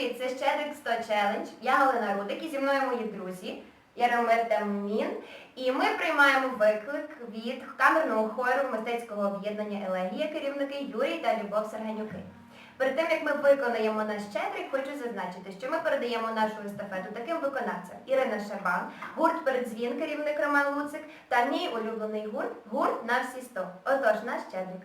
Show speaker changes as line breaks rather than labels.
привіт! Це Щедрик 100 Челендж. Я Галина Рудик і зі мною мої друзі Яромир та Мін. І ми приймаємо виклик від камерного хору мистецького об'єднання Елегія, керівники Юрій та Любов Сарганюки. Перед тим, як ми виконаємо наш щедрик, хочу зазначити, що ми передаємо нашу естафету таким виконавцям. Ірина Шабан, гурт «Передзвін», керівник Роман Луцик та мій улюблений гурт, гурт на всі 100. Отож, наш щедрик.